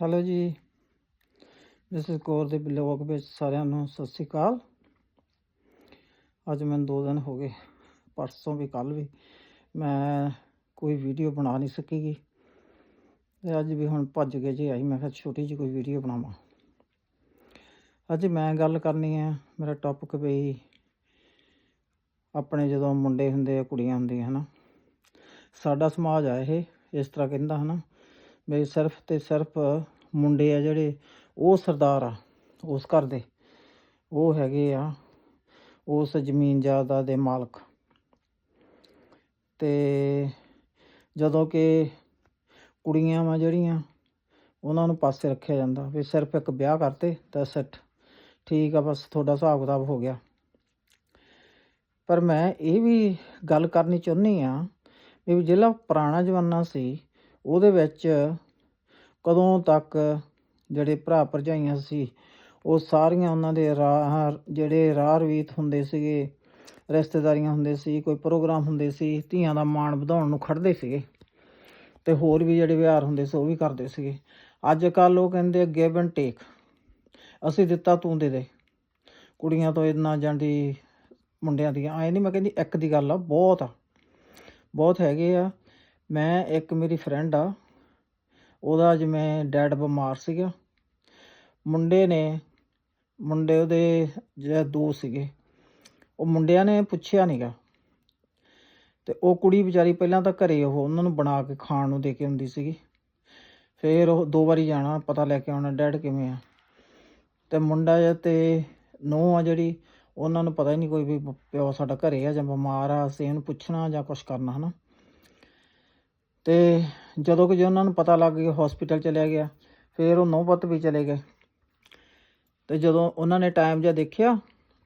Hello ਜੀ। Mrs Kaur ਦੇ blog ਵਿੱਚ ਸਾਰਿਆਂ ਨੂੰ ਸਤਿ ਸ੍ਰੀ ਅਕਾਲ। ਅੱਜ ਮੈਨੂੰ ਦੋ ਦਿਨ ਹੋ ਗਏ, ਪਰਸੋਂ ਵੀ ਕੱਲ ਵੀ ਮੈਂ ਕੋਈ ਵੀਡੀਓ ਬਣਾ ਨਹੀਂ ਸਕੀਗੀ। ਤੇ ਅੱਜ ਵੀ ਹੁਣ ਭੱਜ ਕੇ ਜੇ ਆਈ, ਮੈਂ ਕਿਹਾ ਛੋਟੀ ਜਿਹੀ ਕੋਈ ਵੀਡੀਓ ਬਣਾਵਾਂ। ਅੱਜ ਮੈਂ ਗੱਲ ਕਰਨੀ ਹੈ, ਮੇਰਾ ਟੌਪਿਕ ਵੀ ਆਪਣੇ ਜਦੋਂ ਮੁੰਡੇ ਹੁੰਦੇ ਆ, ਕੁੜੀਆਂ ਹੁੰਦੀਆਂ ਹਨਾ, ਸਾਡਾ ਸਮਾਜ ਆ ਇਹ, ਇਸ ਤਰ੍ਹਾਂ ਕਹਿੰਦਾ ਹਨਾ। ਵੀ ਸਿਰਫ ਤੇ ਸਿਰਫ ਮੁੰਡੇ ਆ ਜਿਹੜੇ, ਉਹ ਸਰਦਾਰ ਆ ਉਸ ਘਰ ਦੇ। ਉਹ ਹੈਗੇ ਆ ਉਸ ਜ਼ਮੀਨ ਜਾਇਦਾਦ ਦੇ ਮਾਲਕ। ਤੇ ਜਦੋਂ ਕਿ ਕੁੜੀਆਂ ਵਾ ਜਿਹੜੀਆਂ, ਉਹਨਾਂ ਨੂੰ ਪਾਸੇ ਰੱਖਿਆ ਜਾਂਦਾ ਵੀ ਸਿਰਫ ਇੱਕ ਵਿਆਹ ਕਰਤੇ, ਤਾਂ ਸੈੱਟ ਠੀਕ ਆ, ਬਸ ਤੁਹਾਡਾ ਹਿਸਾਬ ਕਿਤਾਬ ਹੋ ਗਿਆ। ਪਰ ਮੈਂ ਇਹ ਵੀ ਗੱਲ ਕਰਨੀ ਚਾਹੁੰਦੀ ਆ ਵੀ ਜਿਹੜਾ ਪੁਰਾਣਾ ਜ਼ਮਾਨਾ ਸੀ ਉਹਦੇ ਵਿੱਚ ਕਦੋਂ ਤੱਕ ਜਿਹੜੇ ਭਰਾ ਭਰਜਾਈਆਂ ਸੀ, ਉਹ ਸਾਰੀਆਂ ਉਹਨਾਂ ਦੇ ਰਾਹ, ਜਿਹੜੇ ਰਾਹ ਰਵੀਤ ਹੁੰਦੇ ਸੀਗੇ, ਰਿਸ਼ਤੇਦਾਰੀਆਂ ਹੁੰਦੇ ਸੀ, ਕੋਈ ਪ੍ਰੋਗਰਾਮ ਹੁੰਦੇ ਸੀ, ਧੀਆਂ ਦਾ ਮਾਣ ਵਧਾਉਣ ਨੂੰ ਖੜਦੇ ਸੀਗੇ ਤੇ ਹੋਰ ਵੀ ਜਿਹੜੇ ਵਿਹਾਰ ਹੁੰਦੇ ਸੀ, ਉਹ ਵੀ ਕਰਦੇ ਸੀਗੇ। ਅੱਜ ਕੱਲ ਉਹ ਕਹਿੰਦੇ ਗਿਵ ਐਂਡ ਟੇਕ ਅਸੀਂ ਦਿੱਤਾ, ਤੂੰ ਦੇ ਦੇ। ਕੁੜੀਆਂ ਤੋਂ ਇੰਨਾ ਜਾਂਦੀ ਮੁੰਡਿਆਂ ਦੀਆਂ, ਐ ਨਹੀਂ ਮੈਂ ਕਹਿੰਦੀ, ਇੱਕ ਦੀ ਗੱਲ ਆ, ਬਹੁਤ ਆ। ਬਹੁਤ ਹੈਗੇ ਆ। ਮੈਂ ਇੱਕ ਮੇਰੀ ਫਰੈਂਡ ਆ, ਉਹਦਾ ਅੱਜ ਮੈਂ ਡੈਡ ਬਿਮਾਰ ਸੀਗਾ। ਮੁੰਡੇ ਨੇ, ਮੁੰਡੇ ਉਹਦੇ ਜਿਹੜਾ ਦੋ ਸੀਗੇ, ਉਹ ਮੁੰਡਿਆਂ ਨੇ ਪੁੱਛਿਆ ਨਹੀਂਗਾ ਤੇ ਉਹ ਕੁੜੀ ਵਿਚਾਰੀ ਪਹਿਲਾਂ ਤਾਂ ਘਰੇ ਉਹ ਉਹਨਾਂ ਨੂੰ ਬਣਾ ਕੇ ਖਾਣ ਨੂੰ ਦੇ ਕੇ ਹੁੰਦੀ ਸੀਗੀ। ਫਿਰ ਉਹ ਦੋ ਵਾਰੀ ਜਾਣਾ, ਪਤਾ ਲੈ ਕੇ ਆਉਣਾ ਡੈਡ ਕਿਵੇਂ ਆ? ਤੇ ਮੁੰਡਾ ਜਿਹਾ ਤੇ ਨੂੰਹ ਆ ਜਿਹੜੀ, ਉਹਨਾਂ ਨੂੰ ਪਤਾ ਹੀ ਨਹੀਂ ਕੋਈ ਵੀ ਪਿਓ ਸਾਡਾ ਘਰੇ ਆ ਜਾਂ ਬਿਮਾਰ ਆ, ਅਸੀਂ ਇਹਨੂੰ ਪੁੱਛਣਾ ਜਾਂ ਕੁਝ ਕਰਨਾ, ਹਨਾ? ਤੇ ਜਦੋਂ ਕਿ ਜੇ ਉਹਨਾਂ ਨੂੰ ਪਤਾ ਲੱਗ ਗਿਆ ਹਸਪੀਟਲ ਚਲਿਆ ਗਿਆ, ਫਿਰ ਉਹ ਨੌਬਤ ਵੀ ਚਲੇ ਗਏ। ਤੇ ਜਦੋਂ ਉਹਨਾਂ ਨੇ ਟਾਈਮ ਜਿਹਾ ਦੇਖਿਆ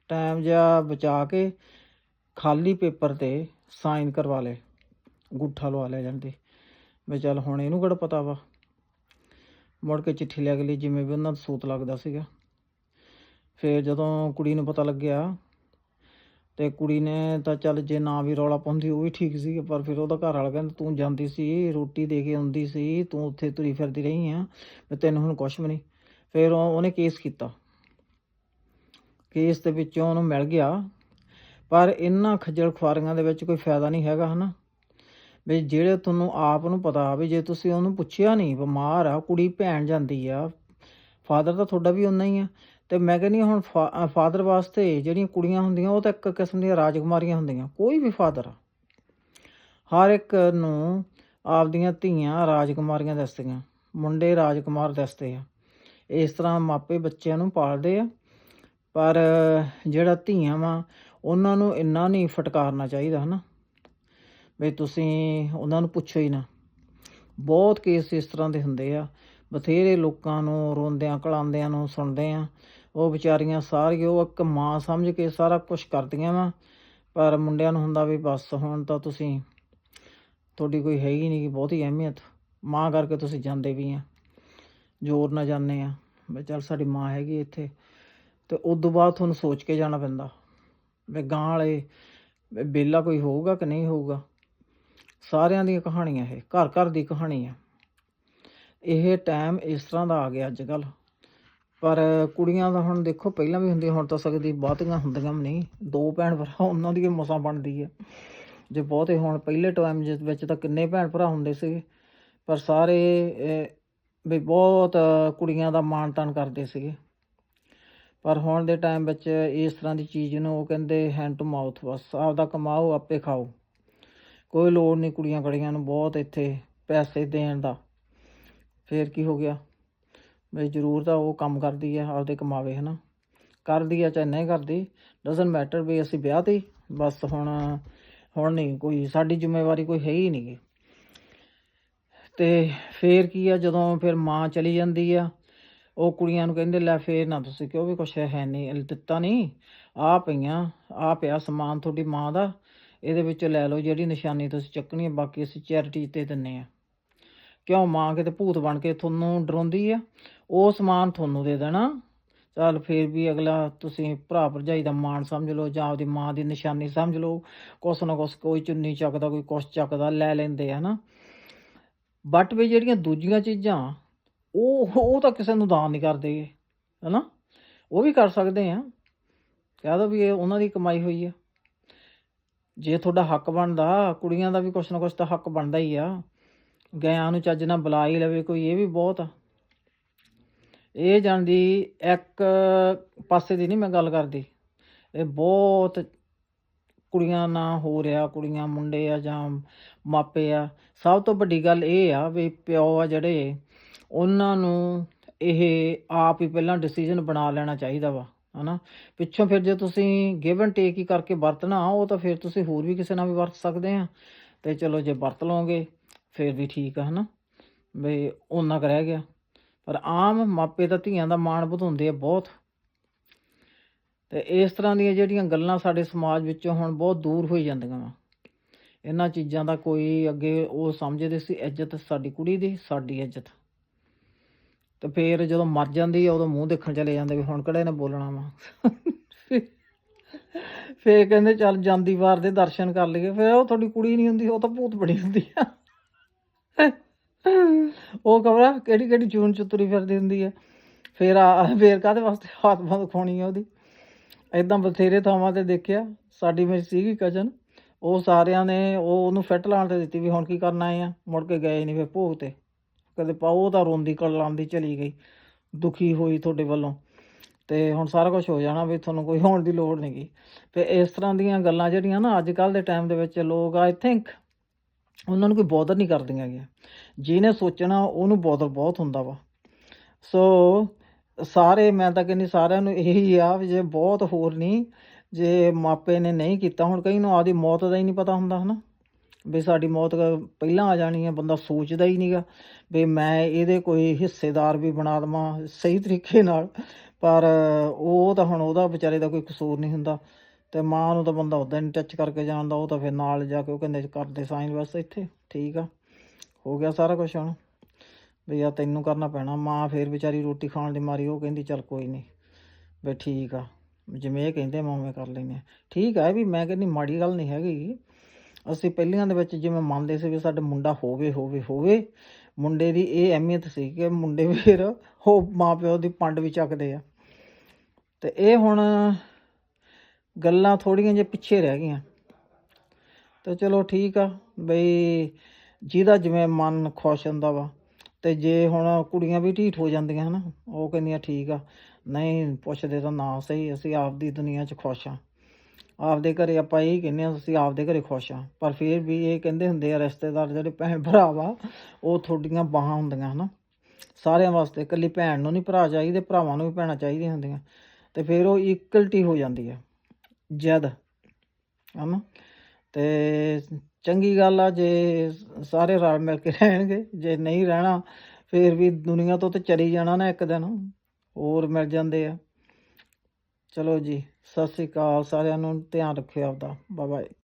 ਟਾਈਮ ਜਿਹਾ ਬਚਾ ਕੇ ਖਾਲੀ ਪੇਪਰ ਤੇ ਸਾਈਨ ਕਰਵਾ ਲਏ, ਗੁੱਠਾ ਲਵਾ ਲਿਆ ਜਾਂਦੇ ਵੀ ਚੱਲ ਹੁਣ ਇਹਨੂੰ ਕਿਹੜਾ ਪਤਾ ਵਾ। ਮੁੜ ਕੇ ਚਿੱਠੀ ਲੈ ਕੇ ਲਈ, ਜਿਵੇਂ ਵੀ ਉਹਨਾਂ ਦਾ ਸੂਤ ਲੱਗਦਾ ਸੀਗਾ। ਫਿਰ ਜਦੋਂ ਕੁੜੀ ਨੂੰ ਪਤਾ ਲੱਗਿਆ ਤੇ ਕੁੜੀ ਨੇ ਤਾਂ ਚੱਲ ਜੇ ਨਾ ਵੀ ਰੌਲਾ ਪਾਉਂਦੀ ਉਹ ਵੀ ਠੀਕ ਸੀ, ਪਰ ਫਿਰ ਉਹਦਾ ਘਰ ਵਾਲਾ ਕਹਿੰਦਾ ਤੂੰ ਜਾਂਦੀ ਸੀ, ਰੋਟੀ ਦੇ ਕੇ ਆਉਂਦੀ ਸੀ, ਤੂੰ ਉੱਥੇ ਤੁਰੀ ਫਿਰਦੀ ਰਹੀ ਆ ਤੇ ਤੈਨੂੰ ਹੁਣ ਕੁਛ ਵੀ ਨਹੀਂ। ਫਿਰ ਉਹ- ਉਹਨੇ ਕੇਸ ਕੀਤਾ। ਕੇਸ ਦੇ ਵਿੱਚੋਂ ਉਹਨੂੰ ਮਿਲ ਗਿਆ, ਪਰ ਇਹਨਾਂ ਖੱਜਲ ਖੁਆਰੀਆਂ ਦੇ ਵਿੱਚ ਕੋਈ ਫਾਇਦਾ ਨਹੀਂ ਹੈਗਾ, ਹਨਾ? ਵੀ ਜਿਹੜੇ ਤੁਹਾਨੂੰ ਆਪ ਨੂੰ ਪਤਾ ਵੀ ਜੇ ਤੁਸੀਂ ਉਹਨੂੰ ਪੁੱਛਿਆ ਨਹੀਂ, ਬਿਮਾਰ ਆ, ਕੁੜੀ ਭੈਣ ਜਾਂਦੀ ਆ, ਫਾਦਰ ਤਾਂ ਤੁਹਾਡਾ ਵੀ ਉਨਾ ਹੀ ਆ ਤੇ ਮੈਂ ਕਹਿੰਦੀ ਹਾਂ ਹੁਣ ਫਾਦਰ ਵਾਸਤੇ ਜਿਹੜੀਆਂ ਕੁੜੀਆਂ ਹੁੰਦੀਆਂ, ਉਹ ਤਾਂ ਇੱਕ ਕਿਸਮ ਦੀਆਂ ਰਾਜਕੁਮਾਰੀਆਂ ਹੁੰਦੀਆਂ, ਕੋਈ ਵੀ ਫਾਦਰ ਹਰ ਇੱਕ ਨੂੰ ਆਪਦੀਆਂ ਧੀਆਂ ਰਾਜਕੁਮਾਰੀਆਂ ਦੱਸਦੀਆਂ, ਮੁੰਡੇ ਰਾਜਕੁਮਾਰ ਦੱਸਦੇ ਆ। ਇਸ ਤਰ੍ਹਾਂ ਮਾਪੇ ਬੱਚਿਆਂ ਨੂੰ ਪਾਲਦੇ ਆ, ਪਰ ਜਿਹੜਾ ਧੀਆਂ ਵਾ, ਉਹਨਾਂ ਨੂੰ ਇੰਨਾ ਨਹੀਂ ਫਟਕਾਰਨਾ ਚਾਹੀਦਾ, ਹਨਾ? ਵੀ ਤੁਸੀਂ ਉਹਨਾਂ ਨੂੰ ਪੁੱਛੋ ਹੀ ਨਾ। ਬਹੁਤ ਕੇਸ ਇਸ ਤਰ੍ਹਾਂ ਦੇ ਹੁੰਦੇ ਆ। ਬਥੇਰੇ ਲੋਕਾਂ ਨੂੰ ਰੋਂਦਿਆਂ ਕਲਾਉਂਦਿਆਂ ਨੂੰ ਸੁਣਦੇ ਆ ਉਹ ਵਿਚਾਰੀਆਂ ਸਾਰੀਆਂ ਉਹ ਇੱਕ ਮਾਂ ਸਮਝ ਕੇ ਸਾਰਾ ਕੁਝ ਕਰਦੀਆਂ ਵਾ। ਪਰ ਮੁੰਡਿਆਂ ਨੂੰ ਹੁੰਦਾ ਵੀ ਬਸ ਹੁਣ ਤਾਂ ਤੁਸੀਂ, ਤੁਹਾਡੀ ਕੋਈ ਹੈ ਹੀ ਨਹੀਂ, ਬਹੁਤੀ ਅਹਿਮੀਅਤ। ਮਾਂ ਕਰਕੇ ਤੁਸੀਂ ਜਾਂਦੇ ਵੀ ਆ। ਜ਼ੋਰ ਨਾ ਜਾਂਦੇ ਆ। ਵੀ ਚੱਲ ਸਾਡੀ ਮਾਂ ਹੈਗੀ ਇੱਥੇ। ਤੇ ਉਸ ਤੋਂ ਬਾਅਦ ਤੁਹਾਨੂੰ ਸੋਚ ਕੇ ਜਾਣਾ ਪੈਂਦਾ। ਵੀ ਗਾਂ ਵਾਲੇ, ਵੀ ਬੇਲਾ ਕੋਈ ਹੋਊਗਾ ਕਿ ਨਹੀਂ ਹੋਊਗਾ? ਸਾਰਿਆਂ ਦੀਆਂ ਕਹਾਣੀਆਂ ਇਹ, ਘਰ ਘਰ ਦੀ ਕਹਾਣੀ ਆ। ਇਹ ਟਾਈਮ ਇਸ ਤਰ੍ਹਾਂ ਦਾ ਆ ਗਿਆ ਅੱਜ ਕੱਲ੍ਹ। ਪਰ ਕੁੜੀਆਂ ਦਾ ਹੁਣ ਦੇਖੋ, ਪਹਿਲਾਂ ਵੀ ਹੁੰਦੀ ਹੁਣ ਤਾਂ ਸਕਦੀ ਬਹੁਤੀਆਂ ਹੁੰਦੀਆਂ ਵੀ ਨਹੀਂ। ਦੋ ਭੈਣ ਭਰਾ, ਉਹਨਾਂ ਦੀ ਮਸਾਂ ਬਣਦੀ ਹੈ ਜੇ ਬਹੁਤੇ ਹੁਣ, ਪਹਿਲੇ ਟਾਈਮ ਜਿਸ ਵਿੱਚ ਤਾਂ ਕਿੰਨੇ ਭੈਣ ਭਰਾ ਹੁੰਦੇ ਸੀਗੇ। ਪਰ ਸਾਰੇ ਵੀ ਬਹੁਤ ਕੁੜੀਆਂ ਦਾ ਮਾਣ ਤਾਣ ਕਰਦੇ ਸੀਗੇ। ਪਰ ਹੁਣ ਦੇ ਟਾਈਮ ਵਿੱਚ ਇਸ ਤਰ੍ਹਾਂ ਦੀ ਚੀਜ਼ ਨੂੰ ਉਹ ਕਹਿੰਦੇ ਹੈਂਡ ਟੂ ਮਾਊਥ ਬਸ ਆਪਦਾ ਕਮਾਓ, ਆਪੇ ਖਾਓ। ਕੋਈ ਲੋੜ ਨਹੀਂ ਕੁੜੀਆਂ ਕੜੀਆਂ ਨੂੰ ਬਹੁਤ ਇੱਥੇ ਪੈਸੇ ਦੇਣ ਦਾ। ਫੇਰ ਕੀ ਹੋ ਗਿਆ? ਵੀ ਜ਼ਰੂਰ ਤਾਂ ਉਹ ਕੰਮ ਕਰਦੀ ਆ, ਆਪਦੇ ਕਮਾਵੇ, ਹਨਾ। ਕਰਦੀ ਆ ਚਾਹੇ ਨਹੀਂ ਕਰਦੀ ਡਸਨਟ ਮੈਟਰ ਵੀ ਅਸੀਂ ਵਿਆਹ ਤੇ, ਬਸ ਹੁਣ ਹੁਣ ਨਹੀਂ, ਕੋਈ ਸਾਡੀ ਜ਼ਿੰਮੇਵਾਰੀ ਕੋਈ ਹੈ ਹੀ ਨਹੀਂ ਗੀ। ਤੇ ਫੇਰ ਕੀ ਆ, ਜਦੋਂ ਫਿਰ ਮਾਂ ਚਲੀ ਜਾਂਦੀ ਆ, ਉਹ ਕੁੜੀਆਂ ਨੂੰ ਕਹਿੰਦੇ, ਲੈ ਫੇਰ ਨਾ ਤੁਸੀਂ ਕਿਉਂ ਵੀ ਕੁਛ ਹੈ ਨਹੀਂ ਦਿੱਤਾ ਨਹੀਂ, ਆ ਪਈਆਂ, ਆ ਪਿਆ ਸਮਾਨ ਤੁਹਾਡੀ ਮਾਂ ਦਾ, ਇਹਦੇ ਵਿੱਚ ਲੈ ਲਓ ਜਿਹੜੀ ਨਿਸ਼ਾਨੀ ਤੁਸੀਂ ਚੱਕਣੀ ਹੈ ਬਾਕੀ ਅਸੀਂ ਚੈਰਿਟੀ ਤੇ ਦਿੰਨੇ ਆ। ਕਿਉਂ ਮਾਂ ਕਿਤੇ ਭੂਤ ਬਣ ਕੇ ਤੁਹਾਨੂੰ ਡਰਾਉਂਦੀ ਆ? ਉਹ ਸਮਾਨ ਤੁਹਾਨੂੰ ਦੇ ਦੇਣਾ। ਚੱਲ ਫਿਰ ਵੀ ਅਗਲਾ ਤੁਸੀਂ ਭਰਾ ਭਰਜਾਈ ਦਾ ਮਾਣ ਸਮਝ ਲਓ ਜਾਂ ਆਪਦੀ ਮਾਂ ਦੀ ਨਿਸ਼ਾਨੀ ਸਮਝ ਲਓ। ਕੁਛ ਨਾ ਕੁਛ ਕੋਈ ਚੁੰਨੀ ਚੱਕਦਾ ਕੋਈ ਕੁਛ ਚੱਕਦਾ ਲੈ ਲੈਂਦੇ ਆ ਨਾ ਬਟ ਵੀ ਜਿਹੜੀਆਂ ਦੂਜੀਆਂ ਚੀਜ਼ਾਂ ਉਹ ਉਹ ਤਾਂ ਕਿਸੇ ਨੂੰ ਦਾਨ ਨਹੀਂ ਕਰਦੇ ਗੇ, ਹਨਾ। ਉਹ ਵੀ ਕਰ ਸਕਦੇ ਆ। ਕਹਿ ਦੋ ਵੀ ਇਹ ਉਹਨਾਂ ਦੀ ਕਮਾਈ ਹੋਈ ਆ। ਜੇ ਤੁਹਾਡਾ ਹੱਕ ਬਣਦਾ ਕੁੜੀਆਂ ਦਾ ਵੀ ਕੁਛ ਨਾ ਕੁਛ ਤਾਂ ਹੱਕ ਬਣਦਾ ਹੀ ਆ। ਗਿਆਂ ਨੂੰ ਚੱਜ ਨਾਲ ਬੁਲਾ ਹੀ ਲਵੇ ਕੋਈ ਇਹ ਵੀ ਬਹੁਤ ਆ। ਇਹ ਜਾਂਦੀ ਇੱਕ ਪਾਸੇ ਦੀ ਨਹੀਂ ਮੈਂ ਗੱਲ ਕਰਦੀ। ਇਹ ਬਹੁਤ ਕੁੜੀਆਂ ਨਾਲ ਹੋ ਰਿਹਾ, ਕੁੜੀਆਂ ਮੁੰਡੇ ਆ ਜਾਂ ਮਾਪੇ ਆ। ਸਭ ਤੋਂ ਵੱਡੀ ਗੱਲ ਇਹ ਆ ਵੀ ਪਿਓ ਆ ਜਿਹੜੇ, ਉਹਨਾਂ ਨੂੰ ਇਹ ਆਪ ਹੀ ਪਹਿਲਾਂ ਡਿਸੀਜਨ ਬਣਾ ਲੈਣਾ ਚਾਹੀਦਾ ਵਾ, ਹਨਾ? ਪਿੱਛੋਂ ਫਿਰ ਜੇ ਤੁਸੀਂ ਗਿਵ ਐਂਡ ਟੇਕ ਹੀ ਕਰਕੇ ਵਰਤਣਾ ਉਹ ਤਾਂ ਫਿਰ ਤੁਸੀਂ ਹੋਰ ਵੀ ਕਿਸੇ ਨਾਲ ਵੀ ਵਰਤ ਸਕਦੇ ਆ। ਤੇ ਚਲੋ ਜੇ ਵਰਤ ਲਓਗੇ, ਫਿਰ ਵੀ ਠੀਕ ਆ, ਹਨਾ? ਵੀ ਉਹਨਾਂ ਕੁ ਰਹਿ ਗਿਆ। ਪਰ ਆਮ ਮਾਪੇ ਤਾਂ ਧੀਆਂ ਦਾ ਮਾਣ ਵਧਾਉਂਦੇ ਆ ਬਹੁਤ। ਤੇ ਇਸ ਤਰ੍ਹਾਂ ਦੀਆਂ ਜਿਹੜੀਆਂ ਗੱਲਾਂ ਸਾਡੇ ਸਮਾਜ ਵਿੱਚੋਂ ਹੁਣ ਬਹੁਤ ਦੂਰ ਹੋਈ ਜਾਂਦੀਆਂ ਵਾ। ਇਹਨਾਂ ਚੀਜ਼ਾਂ ਦਾ ਕੋਈ ਅੱਗੇ ਉਹ ਸਮਝਦੇ ਸੀ, ਇੱਜ਼ਤ ਸਾਡੀ ਕੁੜੀ ਦੀ, ਸਾਡੀ ਇੱਜ਼ਤ। ਤੇ ਫੇਰ ਜਦੋਂ ਮਰ ਜਾਂਦੀ ਆ, ਉਦੋਂ ਮੂੰਹ ਦੇਖਣ ਚਲੇ ਜਾਂਦੇ ਵੀ ਹੁਣ ਕਿਹੜੇ ਨੇ ਬੋਲਣਾ ਵਾ। ਫੇਰ ਕਹਿੰਦੇ ਚੱਲ ਜਾਂਦੀ ਵਾਰ ਦੇ ਦਰਸ਼ਨ ਕਰ ਲਈਏ, ਫੇਰ ਉਹ ਤੁਹਾਡੀ ਕੁੜੀ ਨਹੀਂ ਹੁੰਦੀ, ਉਹ ਤਾਂ ਭੂਤ ਬਣੀ ਹੁੰਦੀ ਆ। ਉਹ ਕਬਰਾ ਕਿਹੜੀ ਕਿਹੜੀ ਚੂਨ ਚ ਤੁਰੀ ਫਿਰਦੀ ਹੁੰਦੀ ਆ। ਫੇਰ ਆ, ਫੇਰ ਕਾਹਦੇ ਵਾਸਤੇ ਹੱਥ ਬੰਦ ਖਾਣੀ ਆ ਉਹਦੀ। ਇਦਾਂ ਬਥੇਰੇ ਥਾਵਾਂ ਤੇ ਦੇਖਿਆ, ਸਾਡੀ ਮੇਰੀ ਸੀਗੀ ਕਜ਼ਨ ਉਹ ਸਾਰਿਆਂ ਨੇ ਉਹ ਉਹਨੂੰ ਫਿੱਟ ਲਾਉਣ ਤੇ ਦਿੱਤੀ ਵੀ ਹੁਣ ਕੀ ਕਰਨਾ ਆ, ਮੁੜ ਕੇ ਗਏ ਨਹੀਂ ਫੇਰ ਭੋਗ ਤੇ। ਕਦੇ ਪਾਓ ਤਾਂ ਰੋਂਦੀ ਕਲਾਉਂਦੀ ਚਲੀ ਗਈ, ਦੁਖੀ ਹੋਈ ਤੁਹਾਡੇ ਵੱਲੋਂ। ਤੇ ਹੁਣ ਸਾਰਾ ਕੁਝ ਹੋ ਜਾਣਾ ਵੀ ਤੁਹਾਨੂੰ ਕੋਈ ਹੋਣ ਦੀ ਲੋੜ ਨਹੀਂਗੀ ਤੇ ਇਸ ਤਰ੍ਹਾਂ ਦੀਆਂ ਗੱਲਾਂ ਜਿਹੜੀਆਂ ਨਾ ਅੱਜ ਕੱਲ ਦੇ ਟਾਈਮ ਦੇ ਵਿੱਚ ਲੋਕ ਆਈ ਥਿੰਕ ਉਹਨਾਂ ਨੂੰ ਕੋਈ ਬੋਦਰ ਨਹੀਂ ਕਰਦੀਆਂ ਗਿਆ ਜਿਹਨੇ ਸੋਚਣਾ ਉਹਨੂੰ ਬੋਦਰ ਬਹੁਤ ਹੁੰਦਾ ਵਾ। ਸੋ ਸਾਰੇ ਮੈਂ ਤਾਂ ਕਹਿੰਦੀ ਸਾਰਿਆਂ ਨੂੰ ਇਹੀ ਆ ਵੀ ਜੇ ਬਹੁਤ ਹੋਰ ਨਹੀਂ, ਜੇ ਮਾਪੇ ਨੇ ਨਹੀਂ ਕੀਤਾ, ਹੁਣ ਕਈ ਨੂੰ ਆਦੀ ਮੌਤ ਦਾ ਹੀ ਨਹੀਂ ਪਤਾ ਹੁੰਦਾ, ਹਨਾ। ਵੀ ਸਾਡੀ ਮੌਤ ਪਹਿਲਾਂ ਆ ਜਾਣੀ ਹੈ ਬੰਦਾ ਸੋਚਦਾ ਹੀ ਨਹੀਂਗਾ ਵੀ ਮੈਂ ਇਹਦੇ ਕੋਈ ਹਿੱਸੇਦਾਰ ਵੀ ਬਣਾ ਦੇਵਾਂ ਸਹੀ ਤਰੀਕੇ ਨਾਲ, ਪਰ ਉਹ ਤਾਂ ਹੁਣ ਉਹਦਾ ਵਿਚਾਰੇ ਦਾ ਕੋਈ ਕਸੂਰ ਨਹੀਂ ਹੁੰਦਾ। ਤੇ ਮਾਂ ਨੂੰ ਤਾਂ ਬੰਦਾ ਉਦਾਂ ਨਹੀਂ ਟੱਚ ਕਰਕੇ ਜਾਣਦਾ, ਉਹ ਤਾਂ ਫਿਰ ਨਾਲ ਜਾ ਕੇ ਉਹ ਕਹਿੰਦੇ ਕਰਦੇ ਸਾਈਨ ਬਸ ਇੱਥੇ, ਠੀਕ ਆ। ਹੋ ਗਿਆ ਸਾਰਾ ਕੁਝ ਹੁਣ। ਵੀ ਆ ਤੈਨੂੰ ਕਰਨਾ ਪੈਣਾ, ਮਾਂ ਫੇਰ ਵਿਚਾਰੀ ਰੋਟੀ ਖਾਣ ਦੀ ਮਾਰੀ, ਉਹ ਕਹਿੰਦੀ ਚੱਲ ਕੋਈ ਨਹੀਂ ਵੀ ਠੀਕ ਆ, ਜਿਵੇਂ ਇਹ ਕਹਿੰਦੇ ਮੈਂ ਉਵੇਂ ਕਰ ਲੈਂਦੇ ਹਾਂ ਠੀਕ ਆ ਵੀ, ਮੈਂ ਕਹਿੰਦੀ ਮਾੜੀ ਗੱਲ ਨਹੀਂ ਹੈਗੀ। ਅਸੀਂ ਪਹਿਲੀਆਂ ਦੇ ਵਿੱਚ ਜਿਵੇਂ ਮੰਨਦੇ ਸੀ ਵੀ ਸਾਡਾ ਮੁੰਡਾ ਹੋਵੇ ਹੋਵੇ ਹੋਵੇ, ਮੁੰਡੇ ਦੀ ਇਹ ਅਹਿਮੀਅਤ ਸੀ ਕਿ ਮੁੰਡੇ ਫਿਰ ਉਹ ਮਾਪਿਓ ਦੀ ਪੰਡ ਵੀ ਚੱਕਦੇ ਆ। ਤੇ ਇਹ ਹੁਣ ਗੱਲਾਂ ਥੋੜੀਆਂ ਜਿਹਾ ਪਿੱਛੇ ਰਹਿ ਗਈਆਂ। ਤੇ ਚਲੋ ਠੀਕ ਆ, ਬਈ ਜਿਹਦਾ ਜਿਵੇਂ ਮਨ ਖੁਸ਼ ਹੁੰਦਾ ਵਾ, ਤੇ ਜੇ ਹੁਣ ਕੁੜੀਆਂ ਵੀ ਢੀਠ ਹੋ ਜਾਂਦੀਆਂ ਹਨਾ, ਉਹ ਕਹਿੰਦੀਆਂ ਠੀਕ ਆ, ਨਹੀਂ ਪੁੱਛਦੇ ਤਾਂ ਨਾ ਸਹੀ, ਅਸੀਂ ਆਪਦੀ ਦੁਨੀਆ 'ਚ ਖੁਸ਼ ਆ। ਆਪਦੇ ਘਰੇ ਆਪਾਂ ਇਹ ਕਹਿੰਦੇ ਆ, ਅਸੀਂ ਆਪਦੇ ਘਰੇ ਖੁਸ਼ ਆ। ਪਰ ਫਿਰ ਵੀ ਇਹ ਕਹਿੰਦੇ ਹੁੰਦੇ ਆ ਰਿਸ਼ਤੇਦਾਰ ਜਿਹੜੇ ਭੈਣ ਭਰਾ ਵਾ, ਉਹ ਤੁਹਾਡੀਆਂ ਬਾਹਾਂ ਹੁੰਦੀਆਂ ਹਨਾ। ਸਾਰਿਆਂ ਵਾਸਤੇ ਇਕੱਲੀ ਭੈਣ ਨੂੰ ਨਹੀਂ ਭਰਾ ਚਾਹੀਦੇ, ਭਰਾਵਾਂ ਨੂੰ ਵੀ ਭੈਣਾਂ ਚਾਹੀਦੀਆਂ ਹੁੰਦੀਆਂ। ਤੇ ਫਿਰ ਉਹ ਇਕੁਅਲਟੀ ਹੋ ਜਾਂਦੀ ਆ। ਜਦ, ਹਨਾ? ਤੇ ਚੰਗੀ ਗੱਲ ਆ, ਜੇ ਸਾਰੇ ਰਲ ਮਿਲ ਕੇ ਰਹਿਣਗੇ, ਜੇ ਨਹੀਂ ਰਹਿਣਾ, ਫਿਰ ਵੀ ਦੁਨੀਆ ਤੋਂ ਤੇ ਚਲੀ ਜਾਣਾ ਨਾ ਇੱਕ ਦਿਨ, ਹੋਰ ਮਿਲ ਜਾਂਦੇ ਆ। ਚਲੋ ਜੀ, ਸਤਿ ਸ੍ਰੀ ਅਕਾਲ, ਸਾਰਿਆਂ ਨੂੰ, ਧਿਆਨ ਰੱਖਿਓ ਆਪਦਾ। Bye bye